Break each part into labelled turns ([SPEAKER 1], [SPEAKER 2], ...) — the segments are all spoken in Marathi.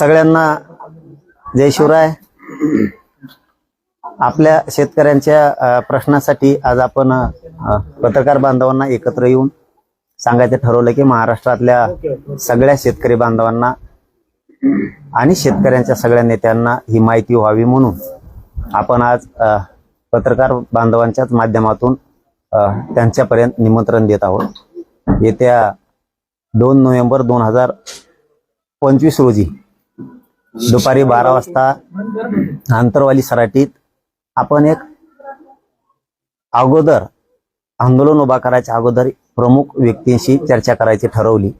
[SPEAKER 1] सगळ्यांना जय शिवराय. आपल्या शेतकऱ्यांच्या प्रश्नासाठी आज आपण पत्रकार बांधवांना एकत्र येऊन सांगायचं ठरवलं की महाराष्ट्रातल्या सगळ्या शेतकरी बांधवांना आणि शेतकऱ्यांच्या सगळ्या नेत्यांना ही माहिती व्हावी म्हणून आपण आज पत्रकार बांधवांच्याच माध्यमातून त्यांच्यापर्यंत निमंत्रण देत आहोत. येत्या दोन नोव्हेंबर दोन हजार पंचवीस रोजी दुपारी बारा वाजता आंतरवाली सराटीत आपण एक अगोदर आंदोलन उभा करायच्या अगोदर प्रमुख व्यक्तींशी चर्चा करायची ठरवली.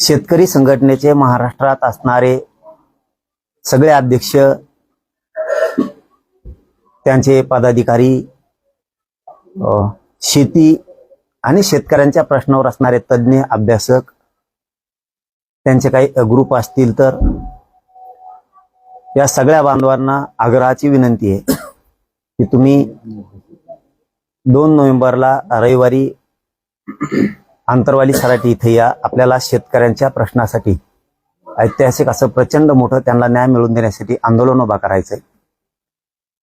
[SPEAKER 1] शेतकरी संघटनेचे महाराष्ट्रात असणारे सगळे अध्यक्ष त्यांचे पदाधिकारी शेती आणि शेतकऱ्यांच्या प्रश्नावर असणारे तज्ज्ञ अभ्यासक त्यांचे काही ग्रुप असतील तर या सगळ्या बांधवांना आग्रहाची विनंती आहे की तुम्ही दोन नोव्हेंबरला रविवारी आंतरवाली सराटी इथे या. आपल्याला शेतकऱ्यांच्या प्रश्नासाठी ऐतिहासिक असं प्रचंड मोठं त्यांना न्याय मिळवून देण्यासाठी आंदोलन उभा करायचंय.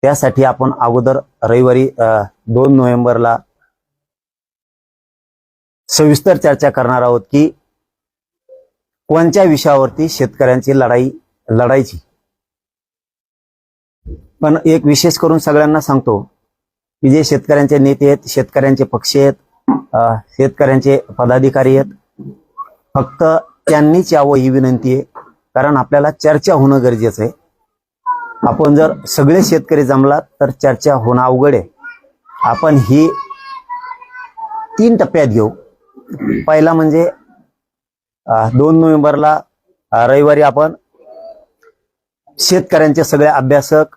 [SPEAKER 1] त्यासाठी आपण अगोदर रविवारी दोन नोव्हेंबरला सविस्तर चर्चा करणार आहोत की कोणत्या विषयावरती शेतकऱ्यांची लढाई लढायची? पण एक विशेष करून सगळ्यांना सांगतो की जे शेतकऱ्यांचे नेते आहेत शेतकऱ्यांचे पक्ष आहेत शेतकऱ्यांचे पदाधिकारी आहेत फक्त त्यांनीच यावं ही विनंती आहे. कारण आपल्याला चर्चा होणं गरजेचं आहे. आपण जर सगळे शेतकरी जमलात तर चर्चा होणं अवघड आहे. आपण ही तीन टप्प्यात घेऊ. पहिला म्हणजे दोन नोव्हेंबरला रविवारी आपण शेतकऱ्यांचे सगळे अभ्यासक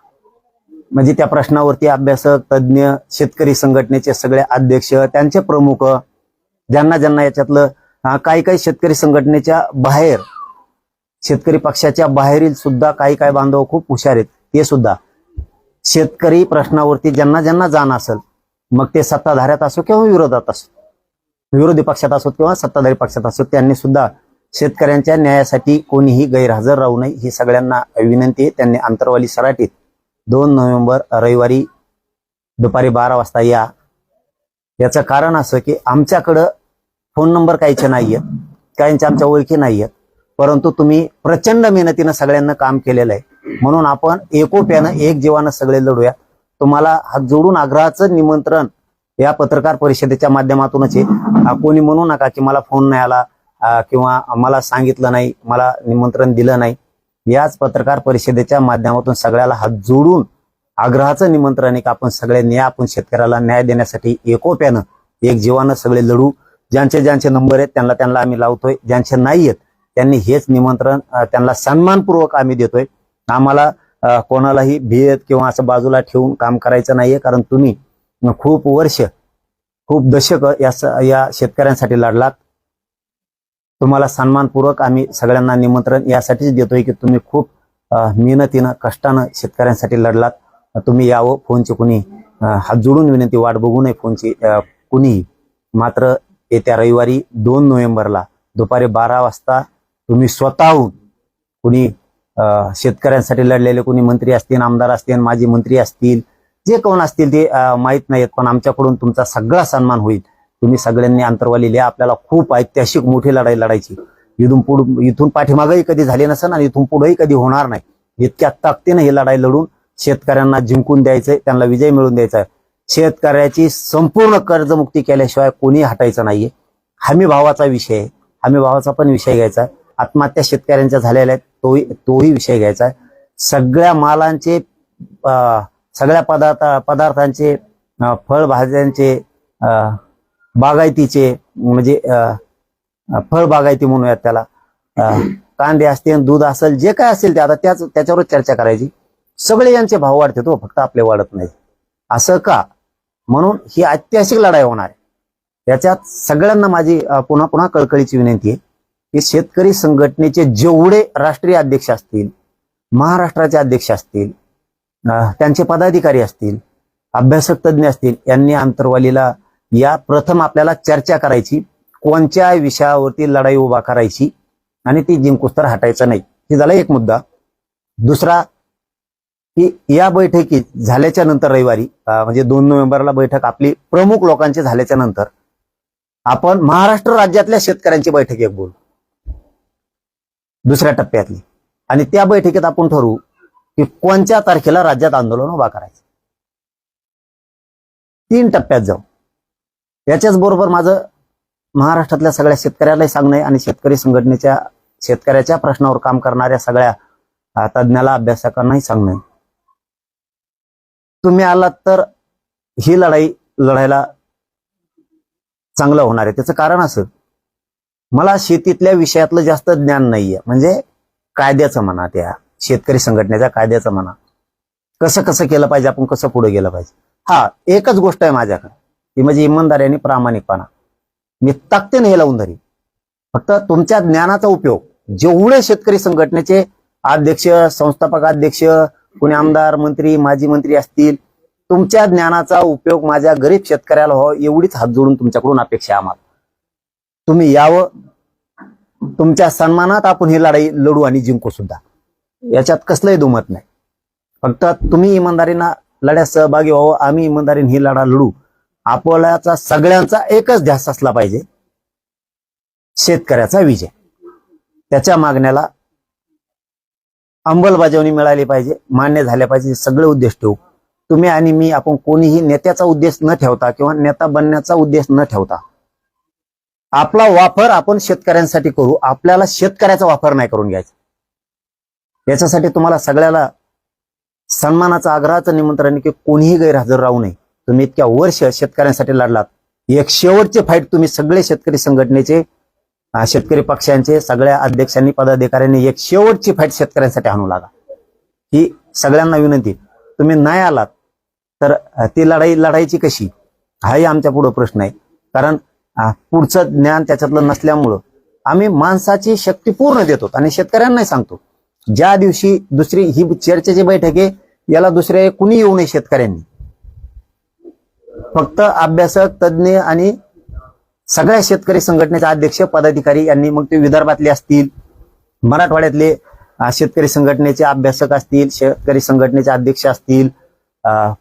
[SPEAKER 1] म्हणजे त्या प्रश्नावरती अभ्यासक तज्ज्ञ शेतकरी संघटनेचे सगळे अध्यक्ष त्यांचे प्रमुख ज्यांना ज्यांना याच्यातलं काही काही शेतकरी संघटनेच्या बाहेर शेतकरी पक्षाच्या बाहेरील सुद्धा काही काही बांधव खूप हुशार आहेत. ते सुद्धा शेतकरी प्रश्नावरती ज्यांना ज्यांना जाण असेल मग ते सत्ताधाऱ्यात असो किंवा विरोधात असो विरोधी पक्षात असो किंवा सत्ताधारी पक्षात असो त्यांनी सुद्धा शेतकऱ्यांच्या न्यायासाठी कोणीही गैरहजर राहू नये ही सगळ्यांना विनंती आहे. त्यांनी आंतरवाली सराटीत दोन नोव्हेंबर रविवारी दुपारी बारा वाजता या. याचं कारण असं की आमच्याकडं फोन नंबर काहीचे नाही आहेत काहींच्या आमच्या ओळखी नाही आहेत परंतु तुम्ही प्रचंड मेहनतीनं सगळ्यांना काम केलेलं आहे. म्हणून आपण एकोप्यानं एक जीवानं सगळे लढूया. तुम्हाला हात जोडून आग्रहाचं निमंत्रण या पत्रकार परिषदेच्या माध्यमातूनच आहे. कोणी म्हणू नका की मला फोन नाही आला. किंवा मला सांगितलं नाही मला निमंत्रण दिलं नाही याच पत्रकार परिषदेच्या माध्यमातून सगळ्याला हात जोडून आग्रहाचं निमंत्रण आहे की आपण सगळ्यांनी न्याय आपण शेतकऱ्याला न्याय देण्यासाठी एकोप्यानं एक जीवानं सगळे लढू. ज्यांचे ज्यांचे नंबर आहेत त्यांना त्यांना आम्ही लावतोय. ज्यांचे नाही आहेत त्यांनी हेच निमंत्रण त्यांना सन्मानपूर्वक आम्ही देतोय. आम्हाला कोणालाही भेद किंवा असं बाजूला ठेवून काम करायचं नाहीये कारण तुम्ही खूप वर्ष खूप दशक या स- या शेतकऱ्यांसाठी लढलात. तुम्हाला सन्मानपूर्वक आम्ही सगळ्यांना निमंत्रण यासाठीच देतोय की तुम्ही खूप मेहनतीनं कष्टानं शेतकऱ्यांसाठी लढलात. तुम्ही यावं फोनची कुणी हात जोडून विनंती वाट बघू नये फोनची कुणीही. मात्र येत्या रविवारी दोन नोव्हेंबरला दुपारी बारा वाजता तुम्ही स्वतःहून कुणी शेतकऱ्यांसाठी लढलेले कोणी मंत्री असतील आमदार असतील माजी मंत्री असतील जे कोण असतील ते माहीत नाहीत पण आमच्याकडून तुमचा सगळा सन्मान होईल. तुम्ही सगळ्यांनी अंतरवाली लिहा आपल्याला खूप ऐतिहासिक मोठी लढाई लढायची. इथून पुढ इथून पाठीमागही कधी झाली नसेल आणि इथून पुढेही कधी होणार नाही. इतक्या ताकदीनं ही लढाई लढून शेतकऱ्यांना जिंकून द्यायचंय त्यांना विजय मिळवून द्यायचा आहे शेतकऱ्याची संपूर्ण कर्जमुक्ती केल्याशिवाय कोणी हटायचं नाहीये. हमी भावाचा विषय आहे. हमी भावाचा पण विषय घ्यायचा आहे आत्महत्या शेतकऱ्यांच्या झालेल्या आहेत तोही तोही विषय घ्यायचा आहे सगळ्या मालांचे सगळ्या पदार्थ पदार्थांचे फळ फळभाज्यांचे बागायतीचे म्हणजे अं, फळबागायती म्हणूयात त्याला. कांदे असतील दूध असेल जे काय असेल ते आता त्याच त्याच्यावर चर्चा करायची. सगळे यांचे भाव वाढते तो हो, फक्त आपले वाढत नाही असं का? म्हणून ही ऐतिहासिक लढाई होणार आहे. याच्यात सगळ्यांना माझी पुन्हा पुन्हा कळकळीची विनंती आहे की शेतकरी संघटनेचे जेवढे राष्ट्रीय अध्यक्ष असतील महाराष्ट्राचे अध्यक्ष असतील त्यांचे पदाधिकारी असतील अभ्यासक तज्ज्ञ असतील यांनी आंतरवालीला या प्रथम आपल्याला चर्चा करायची कोणत्या विषयावरती लढाई उभा करायची आणि ती जिंकुस्तर हटायचं नाही. हे झाला एक मुद्दा. दुसरा की या बैठकीत झाल्याच्यानंतर रविवारी म्हणजे दोन नोव्हेंबरला बैठक आपली प्रमुख लोकांची झाल्याच्यानंतर आपण महाराष्ट्र राज्यातल्या शेतकऱ्यांची बैठक एक बोलू. दुसऱ्या टप्प्यातली. आणि त्या बैठकीत आपण ठरवू की कोणत्या तारखेला राज्यात आंदोलन उभा करायचं. तीन टप्प्यात जाऊ. याच्याच बरोबर माझं महाराष्ट्रातल्या सगळ्या शेतकऱ्यालाही सांगणं आहे आणि शेतकरी संघटनेच्या शेतकऱ्याच्या प्रश्नावर काम करणाऱ्या सगळ्या तज्ञाला तज्ज्ञाला अभ्यासकांनाही सांगणं आहे. तुम्ही आलात तर ही लढाई लढायला चांगलं होणार आहे. त्याचं कारण असं मला शेतीतल्या विषयातलं जास्त ज्ञान नाहीये. म्हणजे कायद्याचं म्हणा त्या शेतकरी संघटनेच्या कायद्याचं म्हणा. कसं कसं केलं पाहिजे आपण कसं पुढे गेलं पाहिजे. हा एकच गोष्ट आहे माझ्याकडे. ती म्हणजे इमानदारी आणि प्रामाणिकपणा. मी ताकदीने हे लावून धरी फक्त तुमच्या ज्ञानाचा उपयोग. जेवढे शेतकरी संघटनेचे अध्यक्ष संस्थापक अध्यक्ष कोणी आमदार मंत्री माजी मंत्री असतील तुमच्या ज्ञानाचा उपयोग माझ्या गरीब शेतकऱ्याला व्हावा एवढीच हात जोडून तुमच्याकडून अपेक्षा आम्हाला. तुम्ही यावं. तुमच्या सन्मानात आपण ही लढाई लढू आणि जिंकू सुद्धा. याच्यात कसलंही दुमत नाही. फक्त तुम्ही इमानदारीनं लढ्यात सहभागी व्हावं आम्ही इमानदारीने ही लढा लढू. आपल्याचा सगळ्यांचा एकच ध्यास असला पाहिजे. शेतकऱ्याचा विजय. त्याच्या मागण्याला अंमलबजावणी मिळाली पाहिजे मान्य झाल्या पाहिजे सगळे उद्देश ठेवू. तुम्ही आणि मी आपण कोणीही नेत्याचा उद्देश न ठेवता किंवा नेता बनण्याचा उद्देश न ठेवता आपला वापर आपण शेतकऱ्यांसाठी करू आपल्याला शेतकऱ्याचा वापर नाही करून घ्यायचा. याच्यासाठी तुम्हाला सगळ्याला सन्मानाचं आग्रहाचं निमंत्रण की कोणीही गैरहजर राहू नये. तुम्ही इतक्या वर्ष शेतकऱ्यांसाठी लढलात. एक शेवटचे फाईट तुम्ही सगळे शेतकरी संघटनेचे शेतकरी पक्षांचे सगळ्या अध्यक्षांनी पदाधिकाऱ्यांनी एक शेवटची फाईट शेतकऱ्यांसाठी आणू लागा. ही सगळ्यांना विनंती. तुम्ही नाही आलात तर ती लढाई लढायची कशी? हाही आमच्या पुढं प्रश्न आहे. कारण पुढचं ज्ञान त्याच्यातलं नसल्यामुळं आम्ही माणसाची शक्ती पूर्ण देतो आणि शेतकऱ्यांनाही सांगतो. ज्या दिवशी दुसरी ही चर्चेची बैठक आहे याला दुसऱ्या कुणी येऊ नये शेतकऱ्यांनी. फक्त अभ्यासक तज्ज्ञ आणि सगळ्या शेतकरी संघटनेचे अध्यक्ष पदाधिकारी यांनी मग ते विदर्भातले असतील मराठवाड्यातले शेतकरी संघटनेचे अभ्यासक असतील शेतकरी संघटनेचे अध्यक्ष असतील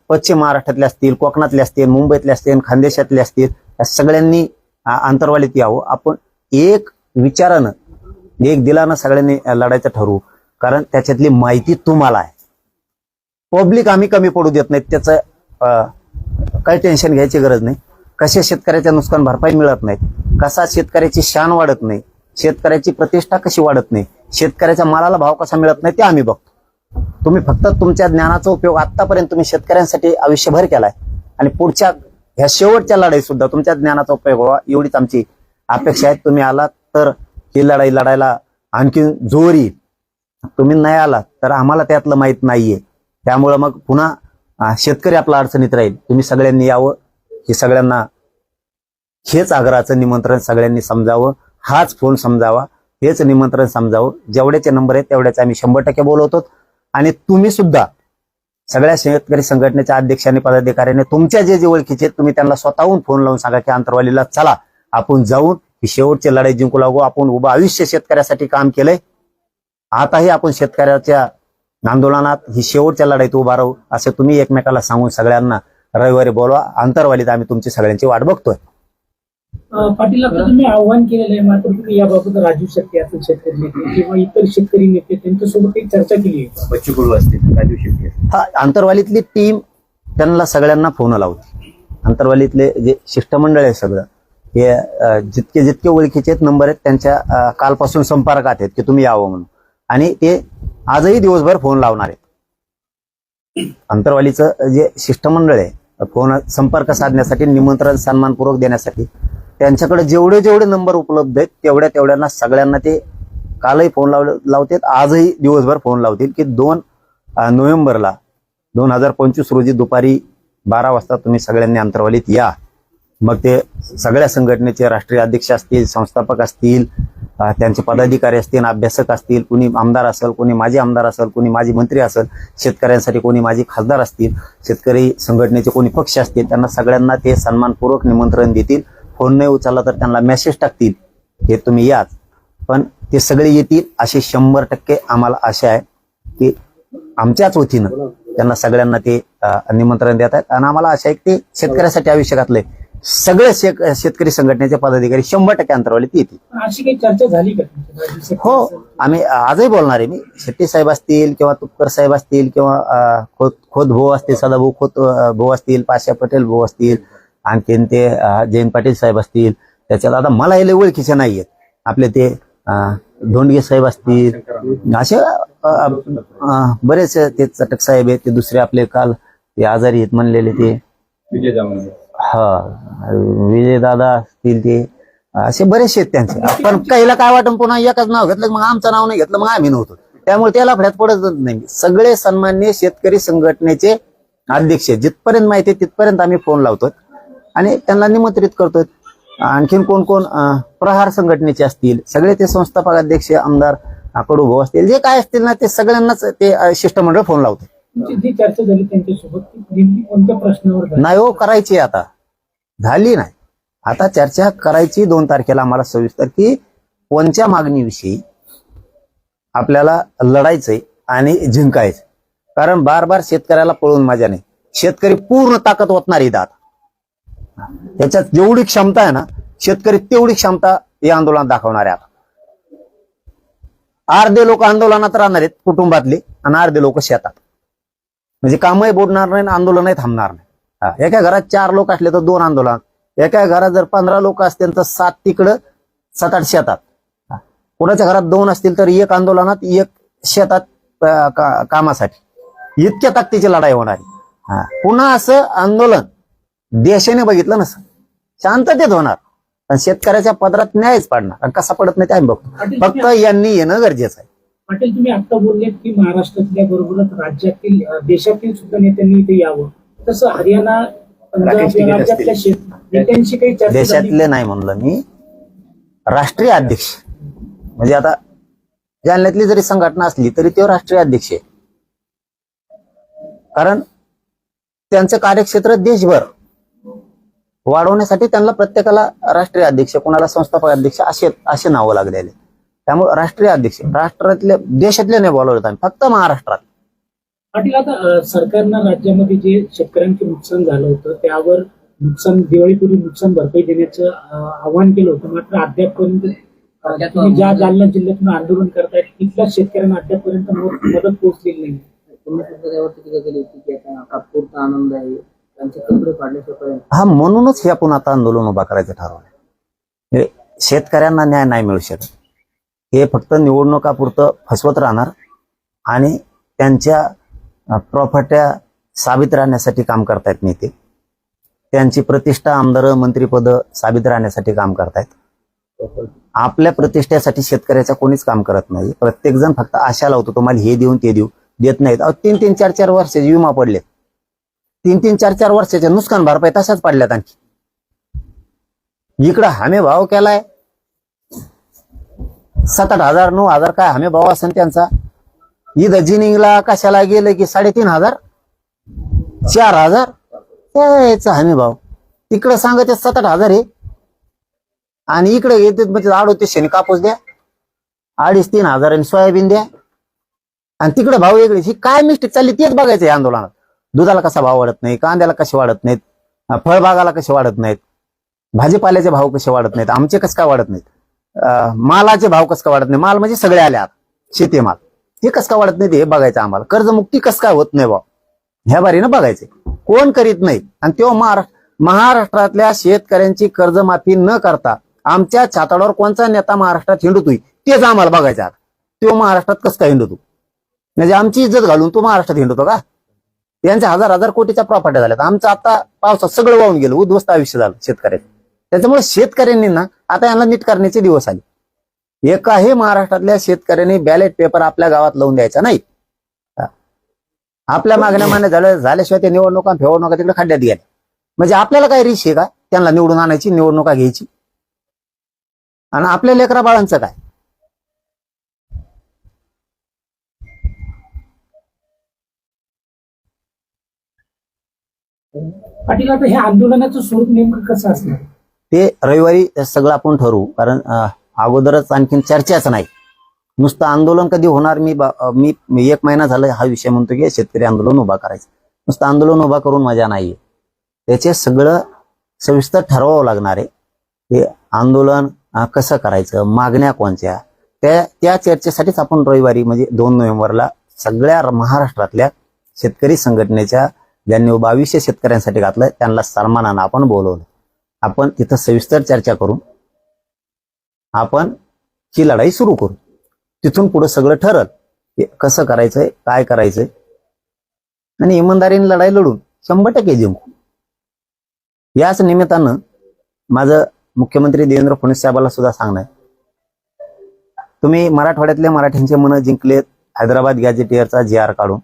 [SPEAKER 1] पश्चिम महाराष्ट्रातले असतील कोकणातले असतील मुंबईतले असतील खानदेशातले असतील या सगळ्यांनी अं, आंतरवालीत यावं. आपण एक विचारानं एक दिलानं सगळ्यांनी लढायचं ठरवू. कारण त्याच्यातली माहिती तुम्हाला आहे. पब्लिक आम्ही कमी पडू देत नाहीत त्याचं काही टेन्शन घ्यायची गरज नाही. कशा शेतकऱ्याच्या नुकसान भरपाई मिळत नाही कसा शेतकऱ्याची शान वाढत नाही? शेतकऱ्याची प्रतिष्ठा कशी वाढत नाही? शेतकऱ्याच्या मालाला भाव कसा मिळत नाही ते आम्ही बघतो. तुम्ही फक्त तुमच्या ज्ञानाचा उपयोग आतापर्यंत तुम्ही शेतकऱ्यांसाठी आयुष्यभर केलाय. आणि पुढच्या ह्या शेवटच्या लढाई सुद्धा तुमच्या ज्ञानाचा उपयोग व्हावा एवढीच आमची अपेक्षा आहे. तुम्ही आलात तर ही लढाई लढायला आणखी जोर. येईल तुम्ही नाही आलात तर आम्हाला त्यातलं माहीत नाहीये. त्यामुळं मग पुन्हा शेतकरी आपला अडचणीत राहील. तुम्ही सगळ्यांनी यावं. हे सगळ्यांना हेच आग्रहाचं निमंत्रण सगळ्यांनी समजावं. हाच फोन समजावा. हेच निमंत्रण समजावं. जेवढ्याचे नंबर आहेत तेवढ्याचे आम्ही शंभर टक्के बोलवतो. आणि तुम्ही सुद्धा सगळ्या शेतकरी संघटनेच्या अध्यक्षांनी पदाधिकाऱ्यांनी तुमच्या जे जे ओळखीचे आहेत, तुम्ही त्यांना स्वतःहून फोन लावून सांगा की आंतरवालीला चला. आपण जाऊन ही शेवटची लढाई जिंकू लागू. आपण उभं आयुष्य शेतकऱ्यासाठी काम केलंय. आताही आपण शेतकऱ्याच्या आंदोलनात ही शेवटच्या लढाईत उभा राहू असं तुम्ही एकमेकाला सांगून सगळ्यांना रविवारी बोलवा. आंतरवालीत आम्ही तुमची सगळ्यांची वाट बघतोय.
[SPEAKER 2] पाटील तुम्ही आव्हान केलेलं आहे. मात्र तुम्ही याबाबत राजू शेट्टी असतील शेतकरी नेते किंवा इतर शेतकरी नेते त्यांच्यासोबत काही चर्चा केली आहे का?
[SPEAKER 3] बच्चू कडू असतील राजू शेट्टी
[SPEAKER 1] हा आंतरवालीतली टीम त्यांना सगळ्यांना फोन लावते. आंतरवालीतले जे शिष्टमंडळ आहे सगळं हे जितके जितके ओळखीचे आहेत नंबर आहेत त्यांच्या कालपासून संपर्कात आहेत की तुम्ही यावं म्हणून. आणि ते आजही दिवसभर फोन लावणार आहेत अंतरवालीचं जे शिष्टमंडळ आहे फोन संपर्क साधण्यासाठी निमंत्रण सन्मानपूर्वक देण्यासाठी त्यांच्याकडे जेवढे जेवढे नंबर उपलब्ध आहेत तेवढ्या तेवढ्यांना सगळ्यांना ते कालही फोन लाव लावतात आजही दिवसभर फोन लावतील की दोन नोव्हेंबरला दोन हजार पंचवीस रोजी दुपारी बारा वाजता तुम्ही सगळ्यांनी अंतरवालीत या. मग ते सगळ्या संघटनेचे राष्ट्रीय अध्यक्ष असतील संस्थापक असतील त्यांचे पदाधिकारी असतील अभ्यासक असतील कुणी आमदार असेल कोणी माजी आमदार असेल कोणी माजी मंत्री असेल शेतकऱ्यांसाठी कोणी माजी खासदार असतील शेतकरी संघटनेचे कोणी पक्ष असतील त्यांना सगळ्यांना ते सन्मानपूर्वक निमंत्रण देतील. फोन नाही उचलला तर त्यांना मेसेज टाकतील. हे तुम्ही याच. पण ते सगळे येतील असे शंभर टक्के आम्हाला आशा आहे की आमच्याच वतीनं त्यांना सगळ्यांना ते निमंत्रण देत आहेत. आणि आम्हाला आशा आहे की ते शेतकऱ्यासाठी आयुष्य घातलंय. सगळे शेक- शेतकरी संघटनेचे पदाधिकारी शंभर टक्के अंतरावले ते येतील.
[SPEAKER 2] पण अशी काही चर्चा झाली का
[SPEAKER 1] हो? आम्ही आजही बोलणार आहे. मी शेट्टी साहेब असतील किंवा तुपकर साहेब असतील किंवा खोत खोत भाऊ असतील सदाभाऊ खोत भाऊ असतील पाशा पटेल भाऊ असतील आणखीन ते जयंत पाटील साहेब असतील. त्याच्यात आता मला हे लय ओळखीचे नाही आहेत आपले ते धोंडगे साहेब असतील. असे बरेच ते चटक साहेब आहेत ते दुसरे आपले काल ते आजारी आहेत म्हणलेले ते. हा. विजय दादा असतील ते. असे बरेचसे आहेत त्यांचे. पण काहीला काय वाटून पुन्हा एकच नाव घेतलं मग आमचं नाव नाही घेतलं मग आम्ही नव्हतो. त्यामुळे त्याला फड्यात पडतच नाही. सगळे सन्मान्य शेतकरी संघटनेचे अध्यक्ष जिथपर्यंत माहिती आहे तिथपर्यंत आम्ही फोन लावतो आणि त्यांना निमंत्रित करतोय. आणखीन कोण कोण प्रहार संघटनेचे असतील सगळे ते संस्थापक अध्यक्ष आमदार कडू असतील जे काय असतील ना ते सगळ्यांनाच ते शिष्टमंडळ फोन लावतो नाही हो करायची आता. झाली नाही. आता चर्चा करायची दोन तारखेला आम्हाला सविस्तर की कोणत्या मागणीविषयी आपल्याला लढायचंय आणि जिंकायचं कारण बार बार शेतकऱ्याला पळून मजा नाही. शेतकरी पूर्ण ताकद ओतणार इथं आता त्याच्यात जेवढी क्षमता आहे ना शेतकरी तेवढी क्षमता या आंदोलनात दाखवणार आहे आता. अर्धे लोक आंदोलनात राहणार आहेत कुटुंबातले आणि अर्धे लोक शेतात. म्हणजे कामही बोडणार नाही आणि आंदोलनही थांबणार नाही. हा, एका घरात चार लोक असले तर दोन आंदोलन. एका घरात जर पंधरा लोक असतील तर सात तिकडं सात आठ शेतात. कोणाच्या घरात दोन असतील तर एक आंदोलनात एक शेतात का- कामासाठी. इतक्या ताकदीची लढाई होणार. पुन्हा असं आंदोलन. देशाने बघितलं नसं. शांततेत होणार. पण शेतकऱ्याच्या पदरात न्यायच पाडणार. आणि कसा पडत नाही ते आम्ही बघतो. फक्त यांनी येणं गरजेचं आहे.
[SPEAKER 2] पाटील तुम्ही आता बोललेत की महाराष्ट्रातल्या बरोबरच राज्यातील देशातील सुद्धा नेत्यांनी इथे यावं. तसं हरियाणा पंजाब
[SPEAKER 3] राकेश
[SPEAKER 2] या
[SPEAKER 3] टिकेत
[SPEAKER 2] राज्यातल्या
[SPEAKER 3] असतील.
[SPEAKER 2] शेत नेत्यांशी काही चर्चा झाली.
[SPEAKER 1] देशातले नाही म्हणलं मी. राष्ट्रीय अध्यक्ष. म्हणजे आता जालन्यातली जरी संघटना असली तरी ते राष्ट्रीय अध्यक्ष आहे. कारण त्यांचं कार्यक्षेत्र देशभर वाढवण्यासाठी त्यांना प्रत्येकाला राष्ट्रीय अध्यक्ष कोणाला संस्थापक अध्यक्ष असे असे नावं लागलेले त्यामुळे राष्ट्रीय अध्यक्ष राष्ट्रातले देशातले नाही बोलवत आम्ही फक्त महाराष्ट्रात.
[SPEAKER 2] पाटील आता सरकारनं राज्यामध्ये जे शेतकऱ्यांचे नुकसान झालं होतं त्यावर नुकसान दिवाळीपूर्वी नुकसान भरपाई देण्याचं आवाहन केलं होतं. मात्र अद्यापपर्यंत ज्या जालना जिल्ह्यातून आंदोलन करतायत तिथल्या शेतकऱ्यांना अद्यापपर्यंत मदत पोहोचलेली नाही.
[SPEAKER 4] आनंद आहे.
[SPEAKER 1] हा म्हणूनच हे आपण आता आंदोलन उभा करायचं ठरवलं हे शेतकऱ्यांना न्याय नाही मिळू शकत. हे फक्त निवडणुकापुरतं फसवत राहणार आणि त्यांच्या प्रॉपर्ट्या साबित राहण्यासाठी काम करतायत नेते. त्यांची प्रतिष्ठा आमदार मंत्रीपद साबित राहण्यासाठी काम करतायत. आपल्या प्रतिष्ठेसाठी शेतकऱ्याचं कोणीच काम करत नाही. प्रत्येक जण फक्त आशा लावतो तुम्हाला हे देऊन ते देऊ. देत नाहीत. अहो, तीन तीन चार चार वर्षाचे विमा पडलेत. तीन तीन चार चार वर्षाचे नुकसान भरपाई तशाच पडल्यात आणखी. इकडं हमी भाव केलाय. सात आठ हजार नऊ हजार काय हमी भाव असेल त्यांचा? इथं जिनिंगला कशाला गेलं की साडेतीन हजार? चार हजार? त्याचा हमी भाव. इकडं सांगत सात आठ हजार आहे. आणि इकडे येते म्हणजे अडोतीसशे शेण कापूस द्या. अडीच तीन हजार आणि सोयाबीन द्या. आणि तिकडे भाव वेगळे. ही काय मिस्टेक चालली तेच बघायचं या आंदोलनात. दुधाला कसा भाव वाढत नाही कांद्याला कसे वाढत नाहीत फळबागाला कसे वाढत नाहीत भाजीपाल्याचे भाव कसे वाढत नाहीत आमचे कसं काय वाढत नाहीत? मालाचे भाव कसं काय वाढत नाही माल म्हणजे सगळे आले आता. शेतीमाल. हे कस का वाढत नाही हे बघायचं आम्हाला? कर्जमुक्ती कस काय होत नाही बा? ह्या बारीनं बघायचे. कोण करीत नाही? आणि तेव्हा महाराष्ट्र महाराष्ट्रातल्या शेतकऱ्यांची कर्जमाफी न करता आमच्या छाताडावर कोणचा नेता महाराष्ट्रात हिंडतोय? तेच आम्हाला बघायचं आता. तो महाराष्ट्रात कसं काय हिंडतो? म्हणजे आमची इज्जत घालून तो महाराष्ट्रात हिंडतो का? यांच्या हजार हजार कोटीच्या प्रॉपर्ट्या झाल्यात. आमचं आता पावसात सगळं वाहून गेलं. उद्ध्वस्त आयुष्य झालं शेतकऱ्याचं. त्याच्यामुळे शेतकऱ्यांनी ना आता यांना नीट करण्याचे दिवस आले. एकाही महाराष्ट्रातल्या शेतकऱ्यांनी बॅलेट पेपर आपल्या गावात लावून द्यायचा नाही. आपल्या मागण्या मान्य झाल्या झाल्याशिवाय ते निवडणुका फेवडणुका तिकडे खड्ड्यात गेल्या. म्हणजे आपल्याला काय रिश आहे का? त्यांना निवडून आणायची निवडणुका घ्यायची. आणि आपल्या लेकरा बाळांचं काय?
[SPEAKER 2] पाटील आता हे आंदोलनाचं स्वरूप नेमकं कसं असणार?
[SPEAKER 1] ते रविवारी सगळं आपण ठरवू कारण अगोदरच आणखीन चर्चाच नाही. नुसतं आंदोलन कधी होणार मी बा- मी एक महिना झाला हा विषय म्हणतो की शेतकरी आंदोलन उभा करायचं. नुसतं आंदोलन उभा करून मजा नाहीये. त्याचे सगळं सविस्तर ठरवावं लागणार आहे हे आंदोलन कसं करायचं मागण्या कोणत्या? त्या त्या चर्चेसाठीच आपण रविवारी म्हणजे दोन नोव्हेंबरला सगळ्या महाराष्ट्रातल्या शेतकरी संघटनेच्या ज्यांनी बावीसशे शेतकऱ्यांसाठी घातलं त्यांना सन्मानानं आपण बोलवलं. आपण तिथं सविस्तर चर्चा करून आपण ही लढाई सुरू करू. तिथून पुढे सगळं ठरल कसं करायचंय काय करायचंय. आणि इमानदारीने लढाई लढून शंभर टक्के जिंकू. याच निमित्तानं माझं मुख्यमंत्री देवेंद्र फडणवीस साहेबाला सुद्धा सांगणं आहे. तुम्ही मराठवाड्यातल्या मराठ्यांचे मन जिंकलेत हैदराबाद गॅजेटियरचा जी आर काढून.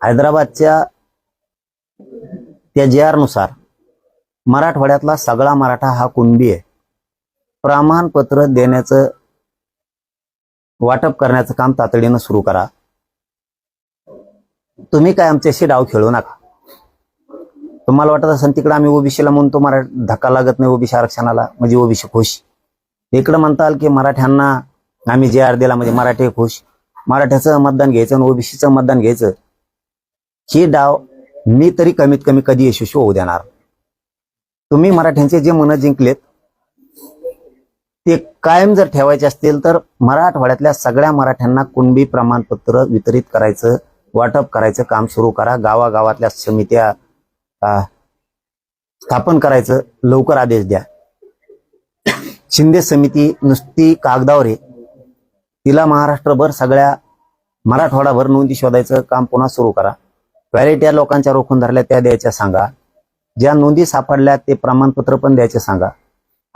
[SPEAKER 1] हैदराबादच्या त्या जी आरनुसार मराठवाड्यातला सगळा मराठा हा कुणबी आहे. प्रमाणपत्र देण्याचं वाटप करण्याचं काम तातडीनं सुरू करा. तुम्ही काय आमच्याशी डाव खेळू नका. तुम्हाला वाटत असेल तिकडे आम्ही ओबीसीला म्हणतो मराठी धक्का लागत नाही ओबीसी आरक्षणाला म्हणजे ओबीसी खुश. इकडे म्हणताल की मराठ्यांना आम्ही जे आर दिला म्हणजे मराठी खुश. मराठ्याचं मतदान घ्यायचं आणि ओबीसीचं मतदान घ्यायचं. ही डाव मी तरी कमीत कमी कधी यशस्वी होऊ देणार. तुम्ही मराठ्यांचे जे मन जिंकलेत ते कायम जर ठेवायचे असतील तर मराठवाड्यातल्या सगळ्या मराठ्यांना कुणबी प्रमाणपत्र वितरित करायचं वाटप करायचं काम सुरू करा गावागावातल्या समित्या स्थापन करायचं लवकर आदेश द्या. शिंदे समिती नुसती कागदावर आहे. तिला महाराष्ट्रभर सगळ्या मराठवाडाभर नोंदी शोधायचं काम पुन्हा सुरू करा. व्हॅलिटी लोकांच्या रोखून धरल्या त्या द्यायच्या सांगा. ज्या नोंदी सापडल्या ते प्रमाणपत्र पण द्यायचे सांगा.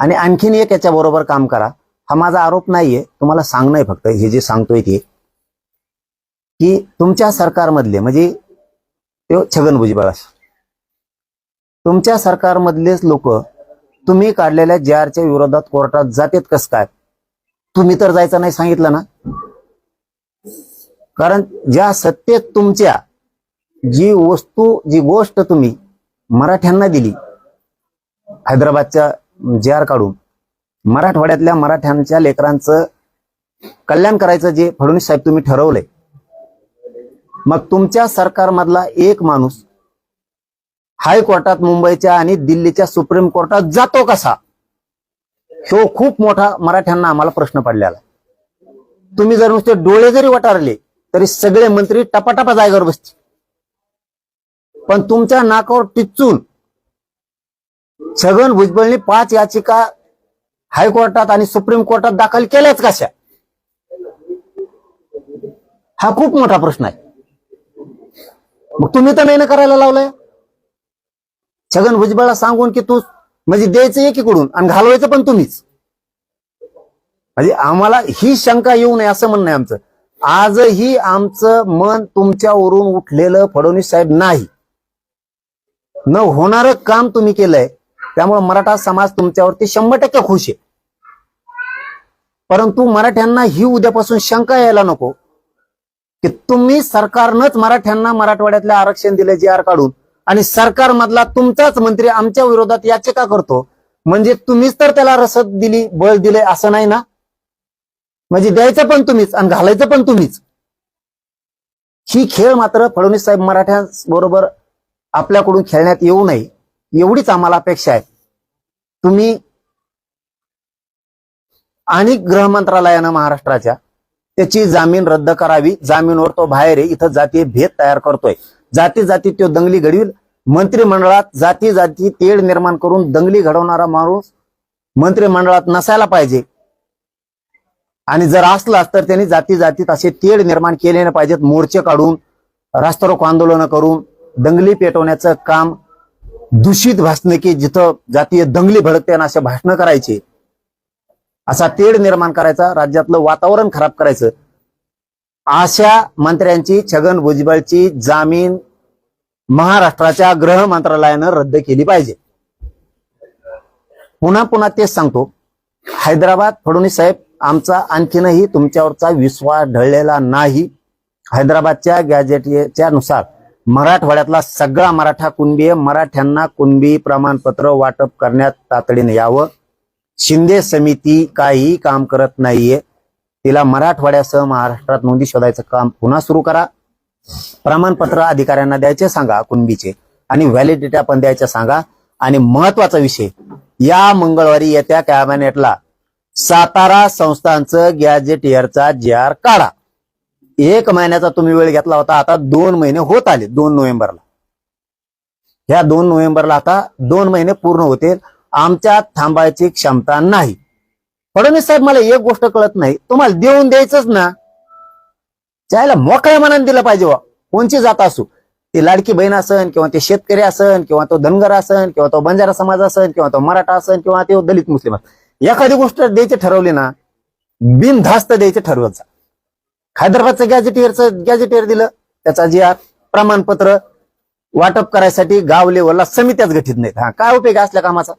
[SPEAKER 1] आणि आणखीन एक याच्याबरोबर काम करा. हा माझा आरोप नाहीये. तुम्हाला सांगणं आहे फक्त. हे जे सांगतोय ते. की तुमच्या सरकारमधले म्हणजे ते छगन भुजबळ तुमच्या सरकारमधलेच लोक तुम्ही काढलेल्या जे आरच्या विरोधात कोर्टात जातेत कस काय? तुम्ही तर जायचं नाही सांगितलं ना? कारण ज्या सत्तेत तुमच्या जी वस्तू जी गोष्ट तुम्ही मराठ्यांना दिली हैदराबादच्या जे आर काढून मराठवाड्यातल्या मराठ्यांच्या लेकरांचं कल्याण करायचं जे फडणवीस साहेब तुम्ही ठरवलंय. मग तुमच्या सरकारमधला एक माणूस हायकोर्टात मुंबईच्या आणि दिल्लीच्या सुप्रीम कोर्टात जातो कसा? तो खूप मोठा मराठ्यांना आम्हाला प्रश्न पडलेला तुम्ही जर नुसते डोळे जरी वटारले तरी सगळे मंत्री टपाटपा जागेवर बसतील. पण तुमच्या नाकावर टिचून छगन भुजबळनी पाच याचिका हायकोर्टात आणि सुप्रीम कोर्टात दाखल केल्याच कशा? हा खूप मोठा प्रश्न आहे. मग तुम्ही तर नाही ना करायला लावलाय. छगन भुजबळला सांगून की तू म्हणजे द्यायचं एकीकडून आणि घालवायचं पण तुम्हीच. म्हणजे आम्हाला ही शंका येऊ नये असं म्हणणं आहे आमचं. आजही आमचं मन तुमच्यावरून उठलेलं फडणवीस साहेब नाही. न होणारं काम तुम्ही केलंय. त्यामुळे मराठा समाज तुमच्यावरती शंभर टक्के खुश आहे. परंतु मराठ्यांना ही उद्यापासून शंका यायला नको की तुम्ही सरकारनंच मराठ्यांना मराठवाड्यातलं आरक्षण दिले जे आर काढून आणि सरकारमधला तुमचाच मंत्री आमच्या विरोधात याचिका करतो. म्हणजे तुम्हीच तर त्याला रसद दिली बळ दिले असं नाही ना? म्हणजे द्यायचं पण तुम्हीच आणि घालायचं पण तुम्हीच. ही खेळ मात्र फडणवीस साहेब मराठ्यांबरोबर आपल्याकडून खेळण्यात येऊ नये. एवढीच आम्हाला अपेक्षा आहे. तुम्ही आणि गृह मंत्रालयानं महाराष्ट्राच्या त्याची जामीन रद्द करावी. जामीनवर तो बाहेर आहे. इथं जातीय भेद तयार करतोय. जाती जाती तो दंगली घडवील. मंत्रिमंडळात जाती जाती तेढ निर्माण करून दंगली घडवणारा माणूस मंत्रिमंडळात नसायला पाहिजे. आणि जर असलाच तर त्यांनी जाती जातीत असे तेढ निर्माण केले पाहिजेत. मोर्चे काढून रास्तारोको आंदोलनं करून दंगली पेटवण्याचं काम दूषित भाषणे की जिथं जातीय दंगली भडकते आणि असे भाषणं करायचे असा तेढ निर्माण करायचा राज्यातलं वातावरण खराब करायचं. अशा मंत्र्यांची छगन भुजबळची जामीन महाराष्ट्राच्या गृह मंत्रालयानं रद्द केली पाहिजे. पुन्हा पुन्हा तेच सांगतो. हैदराबाद फडणवीस साहेब आमचा आणखीनही तुमच्यावरचा विश्वास ढळलेला नाही. हैदराबादच्या गॅजेटच्या नुसार मराठवाड्यातला सगळा मराठा कुणबीय मराठ्यांना कुणबी प्रमाणपत्र वाटप करण्यात तातडीने यावं. शिंदे समिती काही काम करत नाहीये. तिला मराठवाड्यासह महाराष्ट्रात नोंदी शोधायचं काम पुन्हा सुरू करा. प्रमाणपत्र अधिकाऱ्यांना द्यायचे सांगा कुणबीचे. आणि व्हॅलिडिटी पण द्यायच्या सांगा. आणि महत्त्वाचा विषय या मंगळवारी येत्या कॅबिनेटला सातारा संस्थांचं गॅजेटियरचा जी आर काढा. एक महिन्याचा तुम्ही वेळ घेतला होता आता दोन महिने होत आले दोन नोव्हेंबरला. ह्या दोन नोव्हेंबरला आता दोन महिने पूर्ण होतील आमच्यात थांबायची क्षमता नाही. फडणवीस साहेब मला एक गोष्ट कळत नाही तुम्हाला देऊन द्यायचंच ना. त्याला मोकळ्या मनाने दिलं पाहिजे वा कोणची जात असू. ती लाडकी बहीण असन किंवा ते शेतकरी असन किंवा तो धनगर असन किंवा तो बंजारा समाज असन किंवा तो मराठा असन किंवा ते दलित मुस्लिम असन. एखादी गोष्ट द्यायची ठरवली ना बिनधास्त द्यायचे ठरवत जा. हैदराबादचं गॅजेटियरचं गॅजेटियर दिलं. त्याचा जी प्रमाणपत्र वाटप करायसाठी गाव लेवलला समित्याच गठीत नाहीत. हा काय उपयोग असल्या कामाचा?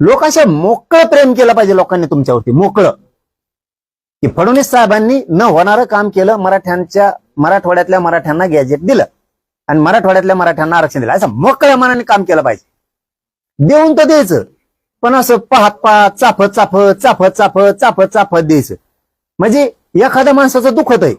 [SPEAKER 1] लोकांशी मोकळं प्रेम केलं पाहिजे लोकांनी तुमच्यावरती मोकळं. की फडणवीस साहेबांनी न होणारं काम केलं मराठ्यांच्या मराठवाड्यातल्या मराठ्यांना गॅजेट दिलं. आणि मराठवाड्यातल्या मराठ्यांना आरक्षण दिलं. असं मोकळ्या मनाने काम केलं पाहिजे. देऊन तर द्यायचं. पण असं पाहत पाहत चाफत चाफत चाफत चाफत चाफत चाफत द्यायचं. म्हणजे एखाद्या माणसाचं दुखत आहे.